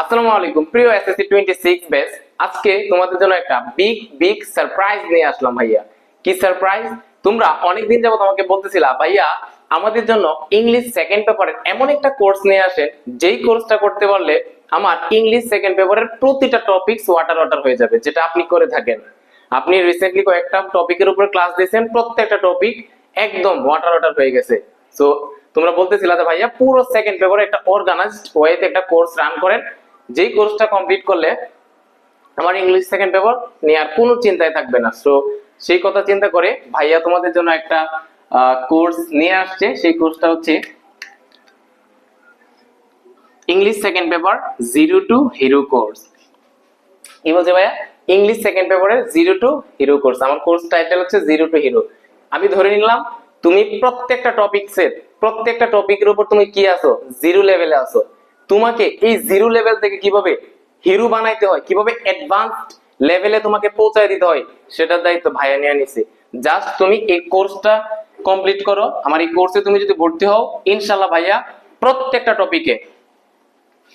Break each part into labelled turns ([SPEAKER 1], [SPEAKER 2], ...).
[SPEAKER 1] আসসালামু আলাইকুম, প্রিয় এসএসসি টোয়েন্টি সিক্স আজকে তোমাদের জন্য একটা বিগ বিগ সারপ্রাইজ নিয়ে আসলাম ভাইয়া। কি সারপ্রাইজ তোমরা যাবত আমাকে বলতেছিলা, ভাইয়া, আমাদের জন্য ইংলিশ সেকেন্ড পেপারের এমন একটা কোর্স নিয়ে আসে যেই কোর্সটা করতে পারলে আমার ইংলিশ সেকেন্ড পেপারের প্রতিটা টপিকস ওয়াটার ওয়াটার হয়ে যাবে, যেটা আপনি করে থাকেন। আপনি রিসেন্টলি কয়েকটা টপিকের উপর ক্লাস দিয়েছেন, প্রত্যেকটা টপিক একদম ওয়াটার ওয়াটার হয়ে গেছে। সো তোমরা বলতেছিলা যে, ভাইয়া, পুরো সেকেন্ড পেপারে একটা অর্গানাইজড ওয়েতে একটা কোর্স রান করেন যেই কোর্সটা কমপ্লিট করলে আমার ইংলিশ সেকেন্ড পেপার নিয়ে আর কোনো চিন্তায় থাকবে না। সো সেই কথা চিন্তা করে ভাইয়া তোমাদের জন্য একটা কোর্স নিয়ে আসছে। সেই কোর্সটা হচ্ছে English second paper zero to hero course কি বলছে ভাইয়া? ইংলিশ সেকেন্ড পেপারের জিরো টু হিরো কোর্স আমার কোর্স টাইটেল হচ্ছে জিরো টু হিরো আমি ধরে নিলাম, তুমি প্রত্যেকটা টপিকসের প্রত্যেকটা টপিকের উপর তুমি কি আছো? জিরো লেভেলে আছো। তোমাকে এই জিরো লেভেল থেকে কীভাবে হিরো বানাইতে হয়, কীভাবে অ্যাডভান্সড লেভেলে তোমাকে পৌঁছায় দিতে হয়, সেটার দায়িত্ব ভাইয়া নিয়ে নিছে। জাস্ট তুমি এই কোর্সটা কমপ্লিট করো। আমার এই কোর্সে তুমি যদি ভর্তি হও ইনশাল্লাহ ভাইয়া প্রত্যেকটা টপিকে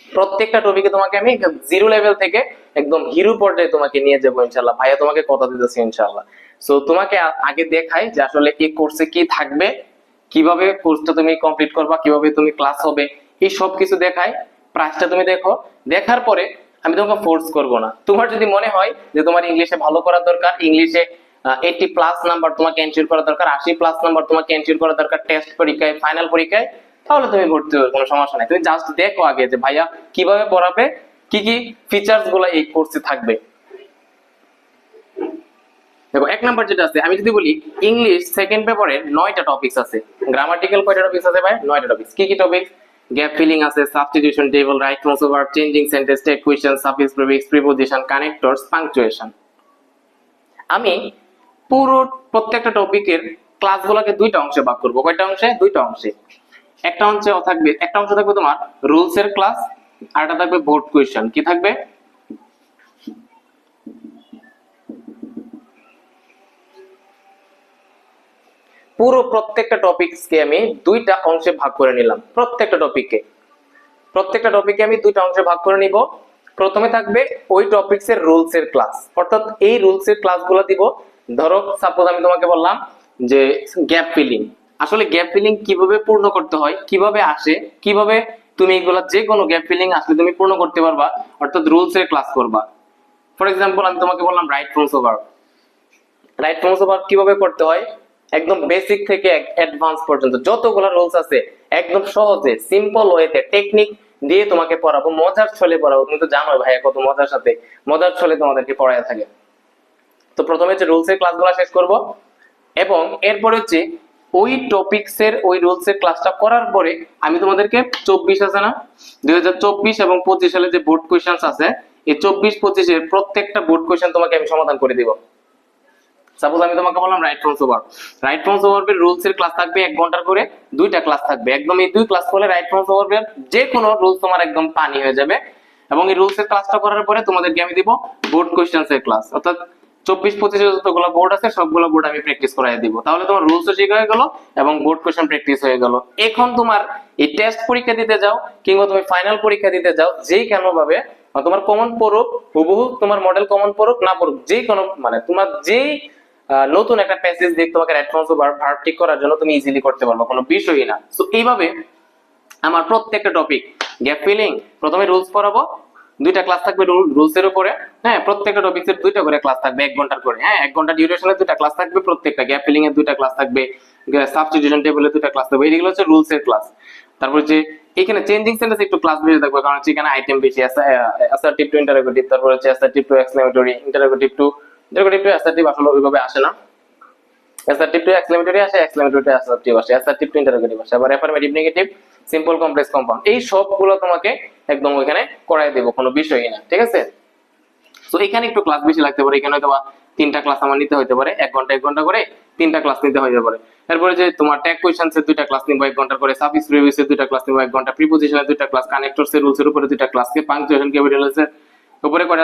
[SPEAKER 1] প্রত্যেকটা টপিকে তোমাকে আমি জিরো লেভেল থেকে একদম হিরো পর্যায়ে তোমাকে নিয়ে যাব ইনশাল্লাহ ভাইয়া তোমাকে কথা দিতেছি ইনশাল্লাহ সো তোমাকে আগে দেখাই যে আসলে এই কোর্সে কি থাকবে, কীভাবে কোর্সটা তুমি কমপ্লিট করবা, কীভাবে তুমি ক্লাস হবে। এই সব কিছু দেখাই প্রাইসটা তুমি দেখো। দেখার পরে আমি তোমাকে ফোর্স করব না। তোমার যদি মনে হয় যে তোমার ইংলিশে ভালো করার দরকার ইংলিশে এইটি প্লাস নাম্বার তোমাকে এনশিওর করা দরকার, আশি প্লাস নাম্বার তোমাকে এনশিওর করা দরকার টেস্ট পরীক্ষায় ফাইনাল পরীক্ষায়, তাহলে তুমি ভর্তি হবে কোনো সমস্যা নাই। তুমি জাস্ট দেখো আগে যে ভাইয়া কীভাবে পড়াবে, কি কি ফিচার্সগুলো এই কোর্সে থাকবে। দেখো, এক নাম্বার যেটা আছে, আমি যদি বলি ইংলিশ সেকেন্ড পেপারে নয়টা টপিকস আছে। গ্রামাটিক্যাল কয়টা টপিকস আছে ভাই? নয়টা টপিকস কি কি টপিকস গ্যাপ ফিলিং আছে substitution table right crossover changing sentence tag question suffix prefix preposition connectors punctuation আমি পুরো প্রত্যেকটা টপিকের ক্লাসগুলোকে দুইটা অংশে ভাগ করব। কয়টা অংশে? দুইটা অংশে। একটা অংশে থাকবে, একটা অংশ থাকবে তোমার রুলস এর ক্লাস আর একটা থাকবে বোর্ড কোয়েশ্চেন কি থাকবে? পুরো প্রত্যেকটা টপিকসকে আমি দুইটা অংশে ভাগ করে নিলাম, প্রত্যেকটা টপিককে প্রত্যেকটা টপিকে আমি দুইটা অংশে ভাগ করে নিব। প্রথমে থাকবে ওই টপিকস এর রুলস এর ক্লাস অর্থাৎ এই রুলস এর ক্লাসগুলো দিব। ধরো সাপোজ আমি তোমাকে বললাম যে গ্যাপ ফিলিং আসলে গ্যাপ ফিলিং কীভাবে পূর্ণ করতে হয়, কীভাবে আসে, কীভাবে তুমি এগুলা যে কোনো গ্যাপ ফিলিং আসলে তুমি পূর্ণ করতে পারবা, অর্থাৎ রুলস এর ক্লাস করবা। ফর এক্সাম্পল আমি তোমাকে বললাম right forms over right forms over কীভাবে করতে হয়? একদম বেসিক থেকে অ্যাডভান্স পর্যন্ত। যতগুলো রুলস আছে, একদম সহজে সিম্পল ওয়েতে টেকনিক দিয়ে তোমাকে পড়াবো। মজার ছলে পড়াবো। তুমি তো জানো ভাইয়া কত মজার সাথে। মজার ছলে তোমাদেরকে পড়ায় থাকে। তো প্রথমে হচ্ছে রুলস এর ক্লাসগুলো শেষ করব। এবং এরপরে হচ্ছে ওই টপিকস এর, ওই রুলস এর ক্লাসটা করার পরে আমি তোমাদেরকে চব্বিশ আছে না? দুই হাজার চব্বিশ এবং পঁচিশ সালে যে বোর্ড কোয়েশ্চেন আছে, এই চব্বিশ পঁচিশের প্রত্যেকটা বোর্ড কোয়েশ্চেন তোমাকে আমি সমাধান করে দিব। সাপোজ আমি তোমাকে বললাম right forms over right forms over rules এর ক্লাস থাকবে এক ঘণ্টার করে, দুইটা ক্লাস থাকবে। একদম এই দুই ক্লাস করলে রাইট ফ্রমস ওভার যে কোনো রুলস তোমার একদম পানি হয়ে যাবে। এবং এই রুলস এর ক্লাসটা করার পরে তোমাদেরকে আমি দিব বোর্ড কোশ্চেন্স এর ক্লাস অর্থাৎ চব্বিশ, পঁচিশে যতগুলো বোর্ড আছে, সবগুলো বোর্ড আমি প্র্যাকটিস করাই দিব। তাহলে তোমার রুলসও শেখা হয়ে গেল এবং বোর্ড কোশ্চেন প্র্যাকটিস হয়ে গেল। এখন তোমার এই টেস্ট পরীক্ষা দিতে যাও, কিংবা তুমি ফাইনাল পরীক্ষা দিতে যাও, যেই কেন ভাবে, তোমার কমন পড়ুক, হুবহু তোমার মডেল কমন পড়ুক, না পড়ুক যেই কোনো মানে তোমার যেই নতুন একটা প্যাসেজ দিয়ে তোমাকে রেসপন্স ভার্ব ঠিক করার জন্য তুমি ইজিলি করতে পারবে, কোনো বিষয়ই না। তো এইভাবে আমার প্রত্যেকটা টপিক গ্যাপ ফিলিং প্রথমে রুলস পড়াবো, দুইটা ক্লাস থাকবে রুলস এর উপরে হ্যাঁ প্রত্যেকটা টপিক্স এর দুইটা করে ক্লাস থাকবে, এক ঘণ্টার করে হ্যাঁ এক ঘণ্টা ডিউরেশনের দুইটা ক্লাস থাকবে, প্রত্যেকটা গ্যাপ ফিলিং এর দুইটা ক্লাস থাকবে সাবস্টিটিউশন টেবিলের দুইটা ক্লাস থাকবে এইগুলো হচ্ছে রুলস এর ক্লাস তারপর যে এখানে চেঞ্জিং সেন্টেন্স একটু ক্লাস বেশি থাকবে কারণ হচ্ছে এখানে আইটেম বেশি অ্যাসার্টিভ টু ইন্টারোগেটিভ তারপর হচ্ছে assertive to exclamatory interrogative to এক ঘণ্টা এক ঘণ্টা করে তিনটা ক্লাস নিতে হতে পারে। এরপরে যে তোমার করে দুইটা ক্লাস এক ঘণ্টা দুইটা ক্লাস রুলস উপরে ক্লাস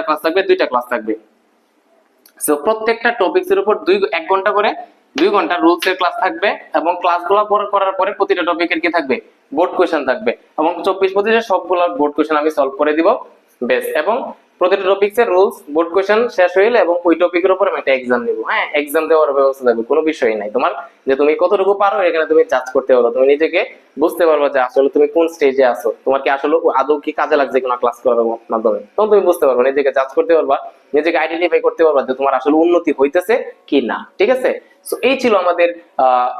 [SPEAKER 1] ক্লাস থাকবে? দুইটা ক্লাস থাকবে। সো প্রত্যেকটা টপিকস এর উপর দুই এক ঘণ্টা করে দুই ঘণ্টা রুলস এর ক্লাস থাকবে এবং ক্লাসগুলো পরে করার পরে প্রতিটা টপিকের কি থাকবে? বোর্ড কোয়েশ্চেন থাকবে এবং চব্বিশ পঁচিশে সবগুলো বোর্ড কোয়েশন আমি সলভ করে দিব। বেশ এবং প্রতিটা টপিক্স এর রুলস বোর্ড কোশ্চেন শেষ হইলে এবং ওই টপিকের উপর আমি একটা এক্সাম নেব। হ্যাঁ এক্সাম দেওয়ার ব্যবস্থা থাকবে, কোনো বিষয় নাই। তোমার যে তুমি কতটুকু পারো, এখানে তুমি জাজ করতে পারো। তুমি নিজেকে বুঝতে পারবে যে আসলে তুমি কোন স্টেজে আছো। তোমার কি আসলে আদৌ কি কাজে লাগছে কিনা ক্লাস করার মাধ্যমে? তখন তুমি বুঝতে পারবে, নিজেকে জাজ করতে পারবা, নিজেকে আইডেন্টিফাই করতে পারবা যে তোমার আসলে উন্নতি হইতেছে কি না ঠিক আছে? সো এই ছিল আমাদের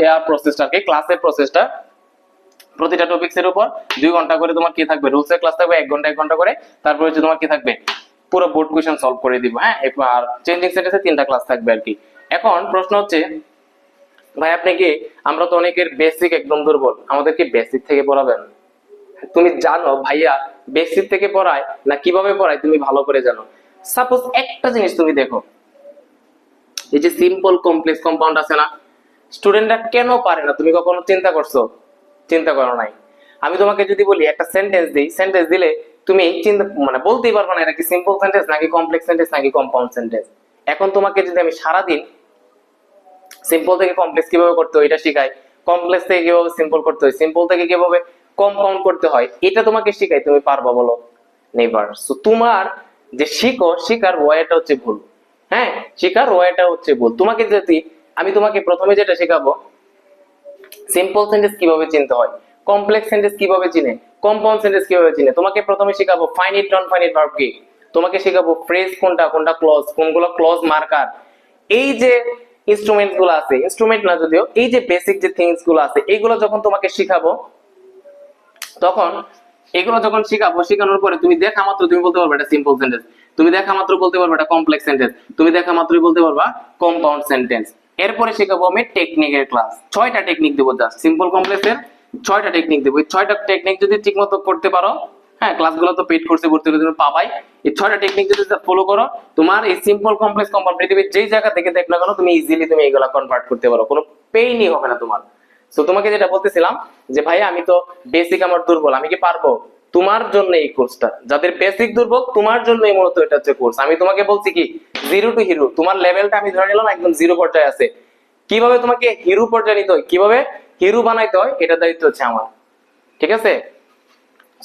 [SPEAKER 1] এয়ার প্রসেসটা কি ক্লাসের প্রসেসটা প্রতিটা টপিক্স এর উপর দুই ঘণ্টা করে তোমার কি থাকবে? রুলস এর ক্লাস থাকবে, এক ঘণ্টা এক ঘণ্টা করে। তারপরে হচ্ছে তোমার কি থাকবে? পুরো বোর্ড কোশ্চেন সলভ করে দিব হ্যাঁ? আর চেঞ্জিং সেন্টেন্সে তিনটা ক্লাস থাকবে আর কি। এখন প্রশ্ন হচ্ছে, ভাই, আপনি কি, আমরা তো অনেকের বেসিক একদম দুর্বল আমাদের কি বেসিক থেকে পড়াবেন? তুমি জানো ভাইয়া বেসিক থেকে পড়ায় না কীভাবে পড়ায় তুমি ভালো করে জানো? সাপোজ একটা জিনিস তুমি দেখো, এই যে সিম্পল কমপ্লেক্স কম্পাউন্ড আছে না স্টুডেন্টরা কেন পারে না? তুমি কখনো চিন্তা করছ? চিন্তা করো নাই। আমি তোমাকে যদি বলি, একটা সেন্টেন্স দিই সেন্টেন্স দিলে তুমি চিন্তা মানে বলতেই পারবে না এটা কি সিম্পল সেন্টেন্স নাকি কমপ্লেক্স সেন্টেন্স নাকি কম্পাউন্ড সেন্টেন্স এখন তোমাকে যদি আমি সারাদিন সিম্পল থেকে কমপ্লেক্স কীভাবে করতে হয় এটা শিখাই কমপ্লেক্স থেকে কীভাবে সিম্পল করতে হয় সিম্পল থেকে কীভাবে কম্পাউন্ড করতে হয়, এটা তোমাকে শিখাই, তুমি পারবা বলো নেভার সো তোমার যে শিখো, শিখার ওয়েটা হচ্ছে ভুল। হ্যাঁ শিখার ওয়েটা হচ্ছে ভুল। তোমাকে যদি, আমি তোমাকে প্রথমে যেটা শেখাবো সিম্পল সেন্টেন্স কীভাবে চিনতে হয় কমপ্লেক্স সেন্টেন্স কীভাবে চিনে? কম্পাউন্ড সেন্টেন্স কীভাবে চিনে? তোমাকে প্রথমে শেখাবো ফাইনিট নন ফাইনিট ভার্ব কি? তোমাকে শেখাবো ফ্রেজ কোনটা কোনটা ক্লজ কোনগুলো ক্লজ মার্কার এই যে ইনস্ট্রুমেন্টগুলো আছে ইনস্ট্রুমেন্ট না যদিও, এই যে বেসিক যে থিংসগুলো আছে, এগুলো যখন তোমাকে শেখাবো, তখন এগুলো যখন শিখাবো, শেখানোর পরে তুমি দেখা মাত্র, তুমি বলতে পারবে এটা সিম্পল সেন্টেন্স তুমি দেখা মাত্র বলতে পারবে এটা কমপ্লেক্স সেন্টেন্স তুমি দেখা মাত্রই বলতে পারবা কম্পাউন্ড সেন্টেন্স এরপরে শেখাবো আমি টেকনিকের ক্লাস ছয়টা টেকনিক দেবো জাস্ট সিম্পল কমপ্লেক্সের ছয়টা টেকনিক দেবো। এই ছয়টা টেকনিক যদি ঠিকমতো করতে পারো হ্যাঁ ক্লাসগুলো তো পেড কোর্সে ভর্তি হলে তুমি পাবাই। এই ছয়টা টেকনিক যদি ফলো করো, তোমার এই সিম্পল কমপ্লেক্স কম্পাউন্ড পৃথিবীর যেই জায়গা থেকে দেখ না কেন, তুমি ইজিলি তুমি এগুলা কনভার্ট করতে পারো। কোনো পেইনই হবে না তোমার। তো তোমাকে যেটা বলতেছিলাম যে, ভাই, আমি তো বেসিক আমার দুর্বল, আমি কি পারব? তোমার জন্য এই কোর্সটা যাদের বেসিক দুর্বল, তোমার জন্য এই মূলত এটা হচ্ছে কোর্স আমি তোমাকে বলছি কি জিরো টু হিরো তোমার লেভেলটা আমি ধরে নিলাম একদম জিরো পর্যায়ে আছে। কীভাবে তোমাকে হিরো পর্যায়ে নিতে হয়? কীভাবে? হিরো বানাইতে হয়, এটা দায়িত্ব হচ্ছে আমার। ঠিক আছে?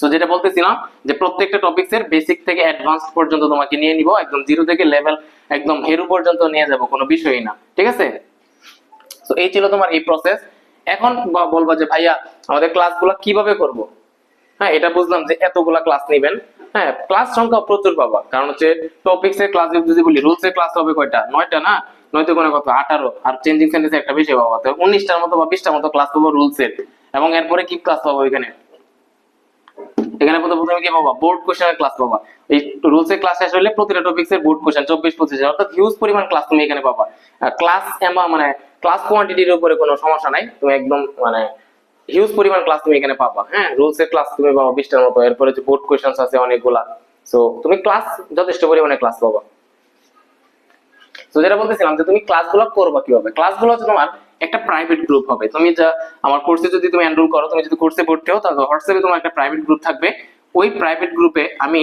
[SPEAKER 1] সো যেটা বলতেছিলাম যে প্রত্যেকটা টপিকস এর বেসিক থেকে অ্যাডভান্স পর্যন্ত তোমাকে নিয়ে নিব। একদম জিরো থেকে লেভেল একদম হিরো পর্যন্ত নিয়ে যাব, কোনো বিষয়ই না। ঠিক আছে? তো এই ছিল তোমার এই প্রসেস এখন বলবা যে, ভাইয়া, আমাদের ক্লাসগুলো কীভাবে করব? হ্যাঁ এটা বুঝলাম যে এতগুলা ক্লাস নেবেন। হ্যাঁ ক্লাস সংখ্যা প্রচুর পাবা কারণ হচ্ছে টপিক্স এর ক্লাস যদি বলি রুলস এর ক্লাস হবে কয়টা? নয়টা না? নয়তো কোনো কত আঠারো। আর চেঞ্জিং সেন্টেন্স একটা বেশি পাবা। তো উনিশটার মতো বা বিশটার মতো ক্লাস পাবো রুলস এর এবং এরপরে কি ক্লাস পাবো এখানে? এখানে প্রথম কি পাবা? বোর্ড কোশ্চেনের ক্লাস পাবা। এই রুলস এর ক্লাস শেষ হলে প্রতিটা এর বোর্ড কোশ্চেন চব্বিশ, পঁচিশ, অর্থাৎ হিউজ পরিমাণ ক্লাস তুমি এখানে পাবা। ক্লাস মানে ক্লাস কোয়ান্টিটির উপরে কোনো সমস্যা নাই। তুমি একদম মানে হিউজ পরিমাণ ক্লাস তুমি এখানে পাবা। হ্যাঁ রুলস এর ক্লাস তুমি পাবা বিশটার মতো। এরপরে বোর্ড কোশ্চেন আছে অনেকগুলা। সো তুমি ক্লাস যথেষ্ট পরিমাণে ক্লাস পাবা। তো যেটা বলতেছিলাম যে তুমি ক্লাসগুলো করবা কীভাবে? ক্লাসগুলো হচ্ছে তোমার একটা প্রাইভেট গ্রুপ হবে। তুমি যা, আমার কোর্সে যদি তুমি এনরোল করো, তুমি যদি কোর্সে ভর্তি হও, তাহলে হোয়াটসঅ্যাপে তোমার একটা প্রাইভেট গ্রুপ থাকবে। ওই প্রাইভেট গ্রুপে আমি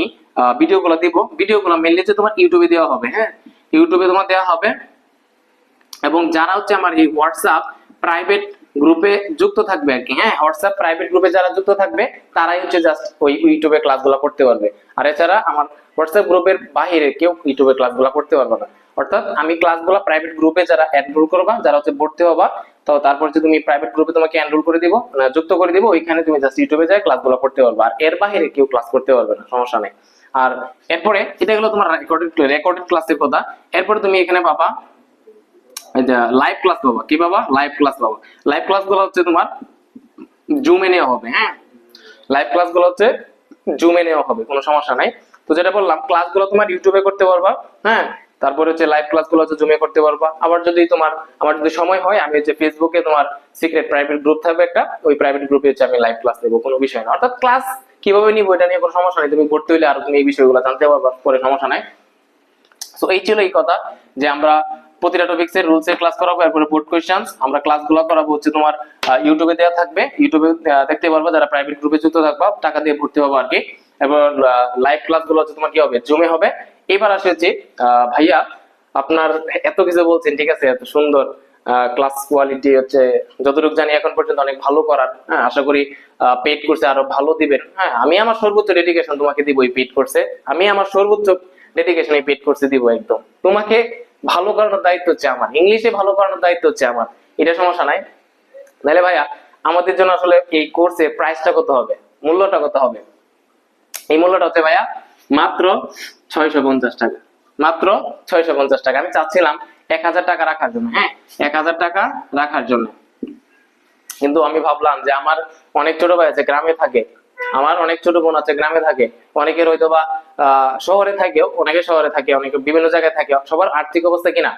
[SPEAKER 1] ভিডিওগুলো দিব। ভিডিওগুলো মেনলি যে তোমার ইউটিউবে দেওয়া হবে হ্যাঁ? ইউটিউবে তোমার দেওয়া হবে। এবং যারা হচ্ছে আমার এই হোয়াটসঅ্যাপ প্রাইভেট গ্রুপে যুক্ত থাকবে আর কি হ্যাঁ? হোয়াটসঅ্যাপ প্রাইভেট গ্রুপে যারা যুক্ত থাকবে, তারাই হচ্ছে জাস্ট ওই ইউটিউবে ক্লাসগুলো করতে পারবে। আর এছাড়া আমার হোয়াটসঅ্যাপ গ্রুপের বাইরে কেউ ইউটিউবে ক্লাসগুলো করতে পারবে না। অর্থাৎ আমি ক্লাসগুলো প্রাইভেট গ্রুপে যারা এনরোল করবা, যারা হচ্ছে ভর্তি হবা, তো তারপর যে তুমি প্রাইভেট গ্রুপে তোমাকে এনরোল করে দিব যুক্ত করে দিব, ওইখানে তুমি জাস্ট ইউটিউবে যাই ক্লাসগুলো করতে পারবে। আর এর বাইরে কেউ ক্লাস করতে পারবে না, সমস্যা নেই। আর এরপরে এটা গেলো তোমার রেকর্ডেড রেকর্ডেড ক্লাসের কথা। এরপরে তুমি এখানে পাবা লাইভ ক্লাস পাবা। কি পাবা? লাইভ ক্লাস পাবা। লাইভ ক্লাসগুলো হচ্ছে তোমার জুমে নেওয়া হবে হ্যাঁ? লাইভ ক্লাসগুলো হচ্ছে জুমে নেওয়া হবে, কোনো সমস্যা নাই। তো যেটা বললাম ক্লাসগুলো তোমার ইউটিউবে করতে পারবা হ্যাঁ? তারপরে হচ্ছে লাইভ ক্লাসগুলো হচ্ছে জুমে করতে পারবা। আবার যদি তোমার, আমার যদি সময় হয়, আমি হচ্ছে ফেসবুকে তোমার সিক্রেট প্রাইভেট গ্রুপ থাকবে একটা, ওই প্রাইভেট গ্রুপে হচ্ছে আমি লাইভ ক্লাস নেব কোনো বিষয় না। অর্থাৎ ক্লাস কীভাবে নিবো, এটা নিয়ে কোনো সমস্যা নেই। তুমি ভর্তি হলে আর তুমি এই বিষয়গুলো জানতে পারবা, পরে সমস্যা নাই। সো এই ছিল এই কথা যে আমরা প্রতিটা টপিক্স এর রুলস এর ক্লাস করাবো, এরপরে বোর্ড কোশ্চেন্স আমরা ক্লাসগুলো করাবো, হচ্ছে তোমার ইউটিউবে দেওয়া থাকবে। ইউটিউবে দেখতে পারবা যারা প্রাইভেট গ্রুপে যুক্ত থাকবা, টাকা দিয়ে ভর্তি হব আর কি। এবার লাইভ ক্লাসগুলো হচ্ছে তোমার কি হবে? জুমে হবে। এবার আসে যে ভাইয়া, আপনার এত কিছু বলছেন, ঠিক আছে? এত সুন্দর ক্লাস কোয়ালিটি হচ্ছে। যতটুকু জানি এখন পর্যন্ত অনেক ভালো করার। হ্যাঁ আশা করি পেড কোর্সে আরও ভালো দিবেন। হ্যাঁ আমি আমার সর্বোচ্চ ডেডিকেশন তোমাকে দিব এই পেড কোর্সে আমি আমার সর্বোচ্চ ডেডিকেশন এই পেড কোর্সে দিব একদম। তোমাকে ভালো করানোর দায়িত্ব হচ্ছে আমার। ইংলিশে ভালো করানোর দায়িত্ব হচ্ছে আমার। এটা সমস্যা নাই। নাহলে ভাইয়া, আমাদের জন্য আসলে এই কোর্সে প্রাইসটা কত হবে? মূল্যটা কত হবে? এই মূল্যটা হচ্ছে ভাইয়া মাত্র ছয়শো পঞ্চাশ টাকা। মাত্র ছয়শো পঞ্চাশ টাকা। আমি চাচ্ছিলাম এক হাজার টাকা রাখার জন্য। হ্যাঁ এক হাজার টাকা রাখার জন্য। কিন্তু আমি ভাবলাম যে আমার অনেক ছোট ভাই আছে, গ্রামে থাকে। আমার অনেক ছোট বোন আছে, গ্রামে থাকে। অনেকের হয়তো বা শহরে থাকে অনেকে শহরে থাকে, অনেকে বিভিন্ন জায়গায় থাকে। সবার আর্থিক অবস্থা কিনা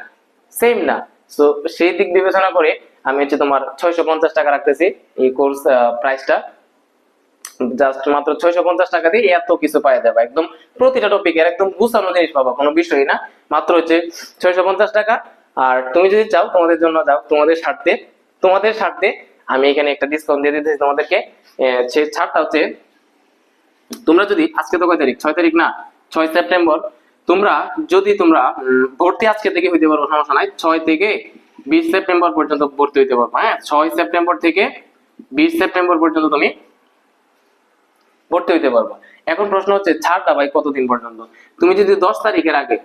[SPEAKER 1] সেম না। তো সেই দিক বিবেচনা করে আমি হচ্ছে তোমার ছয়শো পঞ্চাশ টাকা রাখতেছি। এই কোর্স প্রাইসটা জাস্ট মাত্র ছয়শো পঞ্চাশ টাকা দিয়ে এত কিছু পাওয়া যাবে। একদম প্রতিটা টপিকের একদম গুছানো জিনিস পাবা, কোনো বিষয় না। মাত্র হচ্ছে ছয়শো পঞ্চাশ টাকা। আর তুমি যদি চাও, তোমাদের জন্য যাও, তোমাদের স্বার্থে তোমাদের স্বার্থে আমি এখানে একটা ডিসকাউন্ট দিয়ে দিতেছি তোমাদেরকে। সেই ছাড়টা হচ্ছে, তোমরা যদি, আজকে তো কয় তারিখ? ছয় তারিখ না, ছয় সেপ্টেম্বর। তোমরা যদি তোমরা ভর্তি আজকে থেকে হইতে পারব সমস্যা নাই। ছয় থেকে বিশ সেপ্টেম্বর পর্যন্ত ভর্তি হইতে পারব হ্যাঁ? ছয় সেপ্টেম্বর থেকে বিশ সেপ্টেম্বর পর্যন্ত তুমি ভর্তি হইতে পারব। এখন প্রশ্ন হচ্ছে ছাড়টা ভাই কতদিন পর্যন্ত? তুমি যদি দশ তারিখের আগে,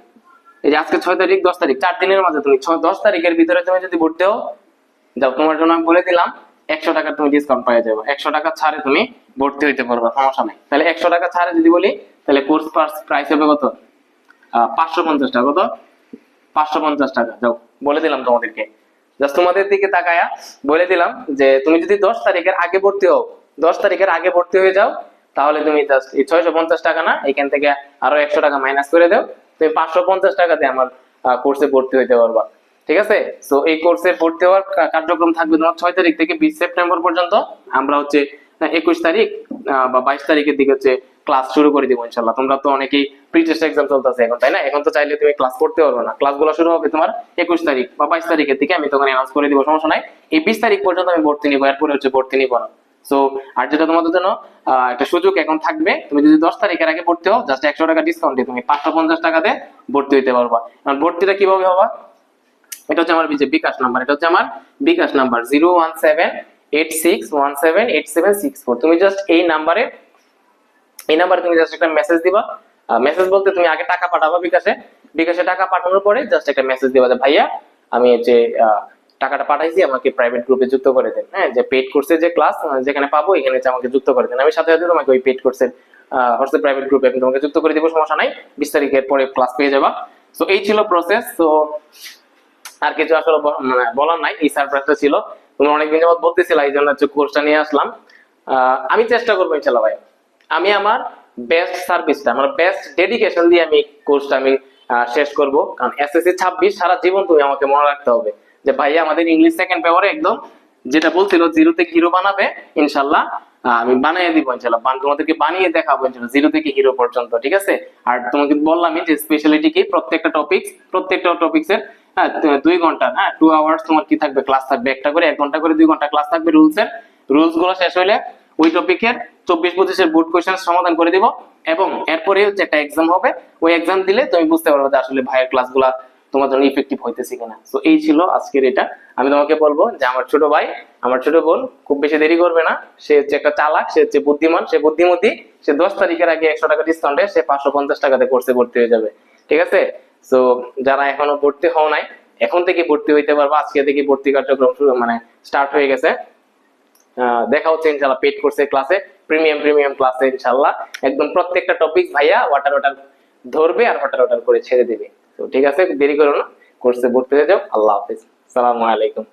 [SPEAKER 1] এই যে আজকে ছয় তারিখ, দশ তারিখ, চার দিনের মাঝে তুমি ছয় দশ তারিখের ভিতরে তুমি যদি ভর্তি হও, যাও, তোমার জন্য আমি বলে দিলাম, একশো টাকা তুমি ডিসকাউন্ট পেয়ে যাবে। একশো টাকা ছাড়ে তুমি ভর্তি হইতে পারবে, সমস্যা নেই। তাহলে একশো টাকা ছাড়ে যদি বলি, তাহলে কোর্স প্রাইস হবে কত? পাঁচশো পঞ্চাশ টাকা, কত? পাঁচশো পঞ্চাশ টাকা, যাও, বলে দিলাম তোমাদেরকে। জাস্ট তোমাদের দিকে তাকায়া বলে দিলাম যে, তুমি যদি দশ তারিখের আগে ভর্তি হও, দশ তারিখের আগে ভর্তি হয়ে যাও তাহলে তুমি জাস্ট এই ছয়শো পঞ্চাশ টাকা না, এখান থেকে আরও একশো টাকা মাইনাস করে দাও। তুমি পাঁচশো পঞ্চাশ টাকা দিয়ে আমার কোর্সে ভর্তি হইতে পারবা। ঠিক আছে? তো এই কোর্সে ভর্তি হওয়ার কার্যক্রম থাকবে তোমার ছয় তারিখ থেকে বিশ সেপ্টেম্বর পর্যন্ত। আমরা হচ্ছে একুশ তারিখ বা বাইশ তারিখের দিকে হচ্ছে ক্লাস শুরু করে দিব ইনশাল্লাহ তোমরা তো অনেকেই প্রি টেস্ট এক্সাম চলতেছে এখন, তাই না? এখন তো চাইলে তুমি ক্লাস করতে পারবে না। ক্লাসগুলো শুরু হবে তোমার একুশ তারিখ বা বাইশ তারিখের দিকে। আমি তখন অ্যানাউন্স করে দিব, সমস্যা নাই। এই বিশ তারিখ পর্যন্ত আমি ভর্তি নিবো, এরপরে হচ্ছে ভর্তি নিবো না। সো আর যেটা তোমাদের জন্য একটা সুযোগ এখন থাকবে তুমি যদি দশ তারিখের আগে ভর্তি হও জাস্ট একশো টাকা ডিসকাউন্ট দিয়ে তুমি পাঁচশো পঞ্চাশ টাকাতে ভর্তি হইতে পারবা। এখন ভর্তিটা কীভাবে হবা? এটা হচ্ছে আমার যে বিকাশ নাম্বার। এটা হচ্ছে আমার bKash number zero one seven eight six one seven eight seven six four. তুমি জাস্ট এই নাম্বারে এই নাম্বারে তুমি জাস্ট একটা মেসেজ দিবা। মেসেজ বলতে তুমি আগে টাকা পাঠাবা বিকাশে। বিকাশে টাকা পাঠানোর পরে জাস্ট একটা মেসেজ দিবা যে ভাইয়া আমি আহ, টাকাটা পাঠাইছি, আমাকে প্রাইভেট গ্রুপে যুক্ত করে দেন। হ্যাঁ যে পেড কোর্সে যে ক্লাস যেখানে পাবো, এখানে আমাকে যুক্ত করে দেন। আমি সাথে সাথে তোমাকে ওই পেড কোর্সের হোয়াটসঅ্যাপ প্রাইভেট গ্রুপে আমি তোমাকে যুক্ত করে দিব, সমস্যা নাই। বিশ তারিখের পরে ক্লাস পেয়ে যাবা। তো এই ছিল প্রসেস তো আর কিছু আসলে মানে বলার নাই, এই সারপ্রাইজটা ছিল। তুমি অনেকদিন যাবত বলতেছিল, এই জন্য হচ্ছে কোর্সটা নিয়ে আসলাম। আমি চেষ্টা করব ইনশাল্লাহ ভাই। আমি আমার বেস্ট সার্ভিসটা আমার বেস্ট ডেডিকেশন দিয়ে আমি কোর্সটা আমি শেষ করব। কারণ এসএসসি ছাব্বিশ সারা জীবন তুমি আমাকে মনে রাখতে হবে। যে ভাইয়া আমাদের ইংলিশ সেকেন্ড পেপারে একদম যেটা বলছিল জিরো থেকে হিরো বানাবে? ইনশাল্লাহ আমি বানিয়ে দিব, ইনশাল্লাহ। তোমাদেরকে বানিয়ে দেখাবো, ইনশাল্লাহ জিরো থেকে হিরো পর্যন্ত ঠিক আছে? আর তোমাকে বললামই যে স্পেশালিটি কি? প্রত্যেকটা টপিক প্রত্যেকটা টপিক্স এর হ্যাঁ দুই ঘণ্টা হ্যাঁ টু আওয়ার্স তোমার কি থাকবে? ক্লাস থাকবে একটা করে, এক ঘণ্টা করে দুই ঘণ্টা ক্লাস থাকবে রুলস এর। রুলসগুলো শেষ হইলে ওই টপিকের চব্বিশ পঁচিশের বোর্ড কোয়েশ্চেন সমাধান করে দিব। এবং এরপরে হচ্ছে একটা এক্সাম হবে, ওই এক্সাম দিলে তুমি বুঝতে পারবে যে আসলে ভাইয়ের ক্লাস ক্লাসগুলা তোমার জন্য ইফেক্টিভ হইতেছে কিনা? তো এই ছিল আজকের এটা। আমি তোমাকে বলব যে আমার ছোট ভাই, আমার ছোট বোন খুব বেশি দেরি করবে না। সে হচ্ছে একটা চালাক, সে হচ্ছে বুদ্ধিমান, সে বুদ্ধিমতী। সে দশ তারিখের আগে একশো টাকা ডিসকাউন্টে সে পাঁচশো পঞ্চাশ টাকাতে কোর্সে ভর্তি হয়ে যাবে। ঠিক আছে? তো যারা এখনও ভর্তি হও নাই, এখন থেকে ভর্তি হইতে পারব। আজকে থেকে ভর্তি কার্যক্রম শুরু মানে স্টার্ট হয়ে গেছে। দেখা হচ্ছে ইনশাল্লাহ পেড কোর্সের ক্লাসে প্রিমিয়াম প্রিমিয়াম ক্লাসে ইনশাল্লাহ একদম প্রত্যেকটা টপিক ভাইয়া ওয়াটার ওয়াটার ধরবে আর ওয়াটার ওয়াটার করে ছেড়ে দিবে। তো ঠিক আছে দেরি করো না কোর্সে ভর্তি হয়ে যাও আল্লাহ হাফিজ। সালামু আলাইকুম।